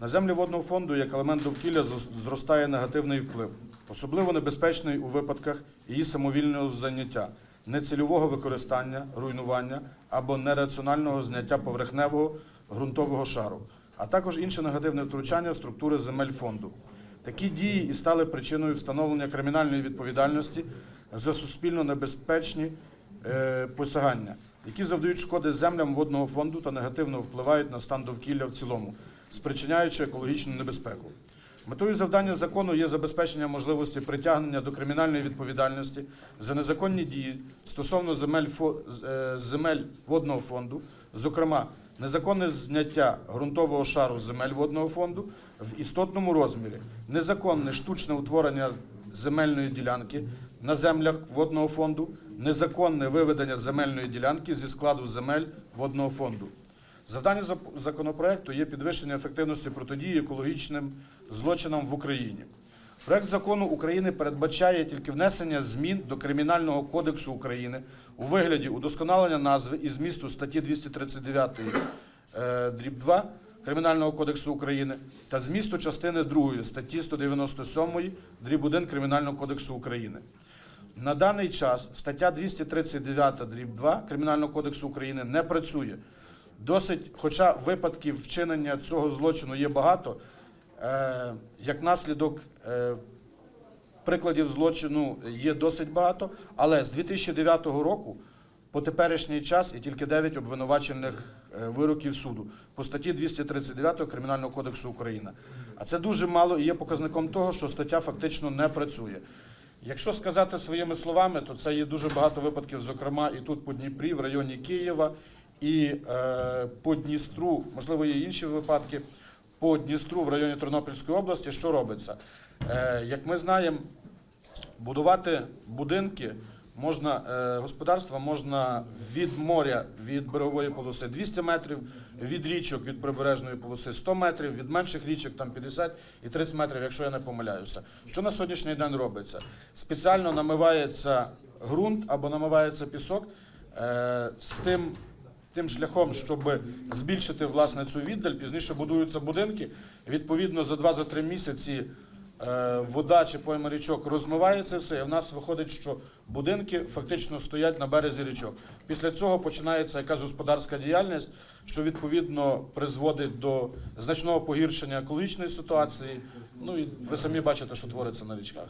На землі водного фонду як елемент довкілля зростає негативний вплив, особливо небезпечний у випадках її самовільного заняття, нецільового використання, руйнування або нераціонального зняття поверхневого ґрунтового шару, а також інше негативне втручання в структури земель фонду. Такі дії і стали причиною встановлення кримінальної відповідальності за суспільно небезпечні е, посягання, які завдають шкоди землям водного фонду та негативно впливають на стан довкілля в цілому, спричиняючи екологічну небезпеку. Метою завдання закону є забезпечення можливості притягнення до кримінальної відповідальності за незаконні дії стосовно земель, е, земель водного фонду, зокрема незаконне зняття ґрунтового шару земель водного фонду в істотному розмірі, незаконне штучне утворення земельної ділянки на землях водного фонду, незаконне виведення земельної ділянки зі складу земель водного фонду. Завдання законопроекту є підвищення ефективності протидії екологічним злочинам в Україні. Проект закону України передбачає тільки внесення змін до Кримінального кодексу України у вигляді удосконалення назви і змісту статті 239 е, дріб 2 Кримінального кодексу України та змісту частини 2 статті 197 дріб 1 Кримінального кодексу України. На даний час стаття 239 дріб 2 Кримінального кодексу України не працює. Досить, хоча випадків вчинення цього злочину є багато, е, як наслідок е, прикладів злочину є досить багато, але з 2009 року по теперішній час і тільки 9 обвинувачених е, вироків суду по статті 239 Кримінального кодексу України. А це дуже мало і є показником того, що стаття фактично не працює. Якщо сказати своїми словами, то це є дуже багато випадків, зокрема і тут по Дніпрі, в районі Києва, і е, по Дністру, можливо, є інші випадки, по Дністру в районі Тернопільської області, що робиться? Е, як ми знаємо, будувати будинки можна, е, господарства можна від моря, від берегової полоси 200 метрів, від річок, від прибережної полоси 100 метрів, від менших річок там 50 і 30 метрів, якщо я не помиляюся. Що на сьогоднішній день робиться? Спеціально намивається ґрунт або намивається пісок з тим тим шляхом, щоб збільшити власне цю віддаль, пізніше будуються будинки. Відповідно, за 2-3 місяці е, вода чи пойма річок розмиває це все, і в нас виходить, що будинки фактично стоять на березі річок. Після цього починається якась господарська діяльність, що відповідно призводить до значного погіршення екологічної ситуації. Ну і ви самі бачите, що твориться на річках.